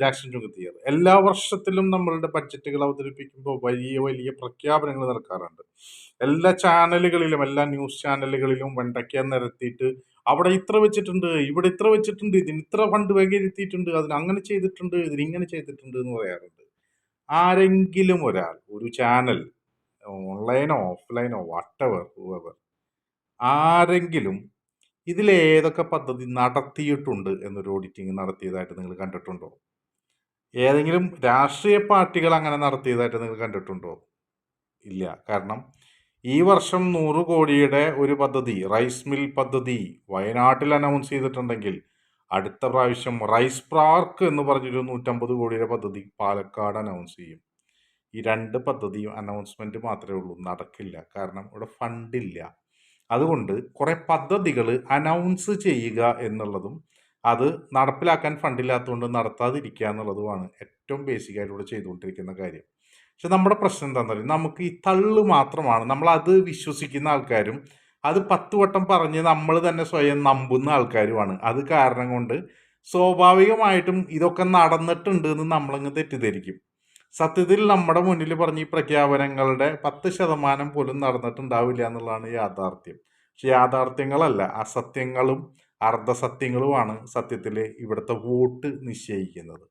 Jackson ചുങ്കത്തിയർ എല്ലാ വർഷത്തിലും നമ്മളുടെ ബഡ്ജറ്റുകൾ അവതരിപ്പിക്കുമ്പോൾ വലിയ വലിയ പ്രഖ്യാപനങ്ങൾ നടക്കാറുണ്ട്. എല്ലാ ചാനലുകളിലും എല്ലാ ന്യൂസ് ചാനലുകളിലും വെണ്ടയ്ക്ക നിരത്തിയിട്ട് അവിടെ ഇത്ര വെച്ചിട്ടുണ്ട് ഇവിടെ ഇത്ര വെച്ചിട്ടുണ്ട് ഇതിന് ഇത്ര ഫണ്ട് വകയിരുത്തിയിട്ടുണ്ട് അതിന് അങ്ങനെ ചെയ്തിട്ടുണ്ട് ഇതിന് ഇങ്ങനെ ചെയ്തിട്ടുണ്ട് എന്ന് പറയാറുണ്ട്. ആരെങ്കിലും ഒരാൾ ഒരു ചാനൽ ഓൺലൈനോ ഓഫ്ലൈനോ വട്ടവർ ഹൂവർ ആരെങ്കിലും ഇതിലേതൊക്കെ പദ്ധതി നടത്തിയിട്ടുണ്ട് എന്നൊരു ഓഡിറ്റിംഗ് നടത്തിയതായിട്ട് നിങ്ങൾ കണ്ടിട്ടുണ്ടോ? ഏതെങ്കിലും രാഷ്ട്രീയ പാർട്ടികൾ അങ്ങനെ നടത്തിയതായിട്ട് നിങ്ങൾ കണ്ടിട്ടുണ്ടോ? ഇല്ല. കാരണം ഈ വർഷം നൂറ് കോടിയുടെ ഒരു പദ്ധതി റൈസ് മിൽ പദ്ധതി വയനാട്ടിൽ അനൗൺസ് ചെയ്തിട്ടുണ്ടെങ്കിൽ അടുത്ത പ്രാവശ്യം റൈസ് പാർക്ക് എന്ന് പറഞ്ഞൊരു നൂറ്റമ്പത് കോടിയുടെ പദ്ധതി പാലക്കാട് അനൗൺസ് ചെയ്യും. ഈ രണ്ട് പദ്ധതിയും അനൗൺസ്മെന്റ് മാത്രമേ ഉള്ളൂ. നടക്കില്ല. കാരണം ഇവിടെ ഫണ്ടില്ല അതുകൊണ്ട് കുറേ പദ്ധതികൾ അനൗൺസ് ചെയ്യുക എന്നുള്ളതും അത് നടപ്പിലാക്കാൻ ഫണ്ടില്ലാത്തതുകൊണ്ട് നടത്താതിരിക്കുക എന്നുള്ളതുമാണ് ഏറ്റവും ബേസിക് ഇവിടെ ചെയ്തുകൊണ്ടിരിക്കുന്ന കാര്യം. പക്ഷെ നമ്മുടെ പ്രശ്നം എന്താണെന്ന് പറയുന്നത് നമുക്ക് ഈ തള്ള് മാത്രമാണ്. നമ്മൾ അത് വിശ്വസിക്കുന്ന ആൾക്കാരും അത് പത്ത് വട്ടം പറഞ്ഞ് നമ്മൾ തന്നെ സ്വയം നമ്പുന്ന ആൾക്കാരുമാണ്. അത് കാരണം കൊണ്ട് സ്വാഭാവികമായിട്ടും ഇതൊക്കെ നടന്നിട്ടുണ്ട് എന്ന് നമ്മളങ്ങ് തെറ്റിദ്ധരിക്കും. സത്യത്തിൽ നമ്മുടെ മുന്നിൽ പറഞ്ഞ ഈ പ്രഖ്യാപനങ്ങളുടെ പത്ത് ശതമാനം പോലും നടന്നിട്ടുണ്ടാവില്ല എന്നുള്ളതാണ് യാഥാർത്ഥ്യം. പക്ഷെ യാഥാർത്ഥ്യങ്ങളല്ല അസത്യങ്ങളും അർദ്ധസത്യങ്ങളുമാണ് സത്യത്തിൽ ഇവിടുത്തെ വോട്ട് നിശ്ചയിക്കുന്നത്.